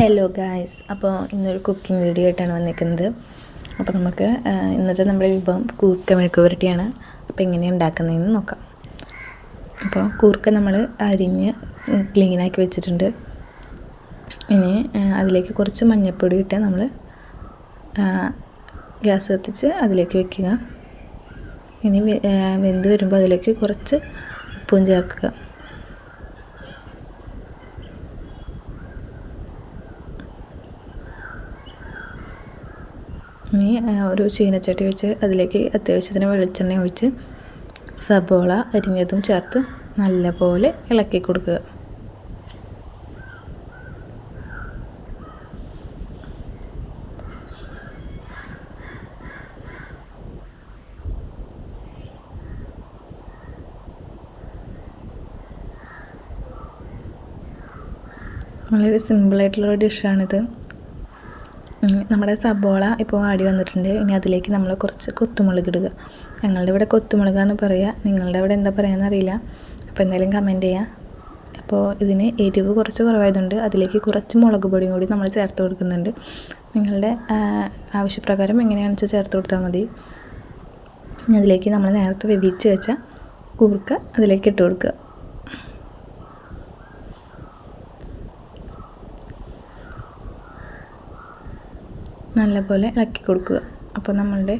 Hello guys അപ്പോൾ ഇന്നൊരു cooking video ആയിട്ടാണ് വന്നിരിക്കുന്നത്. അപ്പോൾ നമുക്ക് ഇന്നത്തെ നമ്മുടെ വിഭവം കൂർക്ക മെഴുക്ക് പുരട്ടിയാണ് അപ്പോൾ എങ്ങനെയാണ് ഉണ്ടാക്കുന്നതെന്ന് നോക്കാം. അപ്പോൾ കൂർക്ക നമ്മൾ അരിഞ്ഞ് ക്ലീനാക്കി വെച്ചിട്ടുണ്ട്. ഇനി അതിലേക്ക് കുറച്ച് മഞ്ഞൾപ്പൊടി ഇട്ട് നമ്മൾ ഗ്യാസ് കത്തിച്ച് അതിലേക്ക് വെക്കുക. ഇനി വെന്ത് വരുമ്പോൾ അതിലേക്ക് കുറച്ച് ഉപ്പും ചേർക്കുക. ഇനി ഒരു ചീനച്ചട്ടി വെച്ച് അതിലേക്ക് അത്യാവശ്യത്തിന് വെളിച്ചെണ്ണ ഒഴിച്ച് സബോള അരിഞ്ഞതും ചേർത്ത് നല്ലപോലെ ഇളക്കി കൊടുക്കുക. വളരെ സിമ്പിളായിട്ടുള്ളൊരു ഡിഷാണിത് നമ്മുടെ സബോള ഇപ്പോൾ വാടി വന്നിട്ടുണ്ട്. ഇനി അതിലേക്ക് നമ്മൾ കുറച്ച് കൊത്തുമുളക് ഇടുക. ഞങ്ങളുടെ ഇവിടെ കൊത്തുമുളകാണ് പറയുക. നിങ്ങളുടെ അവിടെ എന്താ പറയുക അറിയില്ല. അപ്പോൾ എന്തായാലും കമന്റ് ചെയ്യാം. അപ്പോൾ ഇതിന് എരിവ് കുറച്ച് കുറവായതുകൊണ്ട് അതിലേക്ക് കുറച്ച് മുളക് പൊടിയും കൂടി നമ്മൾ ചേർത്ത് കൊടുക്കുന്നുണ്ട്. നിങ്ങളുടെ ആവശ്യപ്രകാരം എങ്ങനെയാണെന്ന് വെച്ചാൽ ചേർത്ത് കൊടുത്താൽ മതി. അതിലേക്ക് നമ്മൾ നേരത്തെ വേവിച്ച് വെച്ച കൂർക്ക അതിലേക്ക് ഇട്ട് കൊടുക്കുക. നല്ലപോലെ ഇളക്കി കൊടുക്കുക. അപ്പോൾ നമ്മളുടെ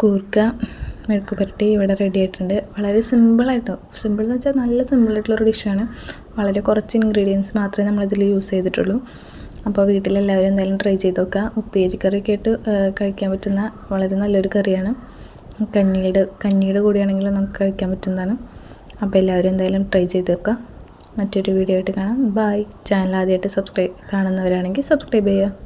കൂർക്ക മെഴുക്ക് പുരട്ടി ഇവിടെ റെഡി ആയിട്ടുണ്ട്. വളരെ സിമ്പിളായിട്ട് സിമ്പിൾ എന്ന് വെച്ചാൽ നല്ല സിമ്പിളായിട്ടുള്ളൊരു ഡിഷാണ് വളരെ കുറച്ച് ഇൻഗ്രീഡിയൻസ് മാത്രമേ നമ്മളിതിൽ യൂസ് ചെയ്തിട്ടുള്ളൂ. അപ്പോൾ വീട്ടിലെല്ലാവരും എന്തായാലും ട്രൈ ചെയ്ത് നോക്കുക. ഉപ്പേരി കറിയൊക്കെ ആയിട്ട് കഴിക്കാൻ പറ്റുന്ന വളരെ നല്ലൊരു കറിയാണ്. കഞ്ഞിയുടെ കഞ്ഞിയുടെ കൂടിയാണെങ്കിലും നമുക്ക് കഴിക്കാൻ പറ്റുന്നതാണ്. അപ്പോൾ എല്ലാവരും എന്തായാലും ട്രൈ ചെയ്ത് നോക്കുക. മറ്റൊരു വീഡിയോ ആയിട്ട് കാണാം. ബായ് ചാനൽ ആദ്യമായിട്ട് സബ്സ്ക്രൈബ് കാണുന്നവരാണെങ്കിൽ സബ്സ്ക്രൈബ് ചെയ്യുക.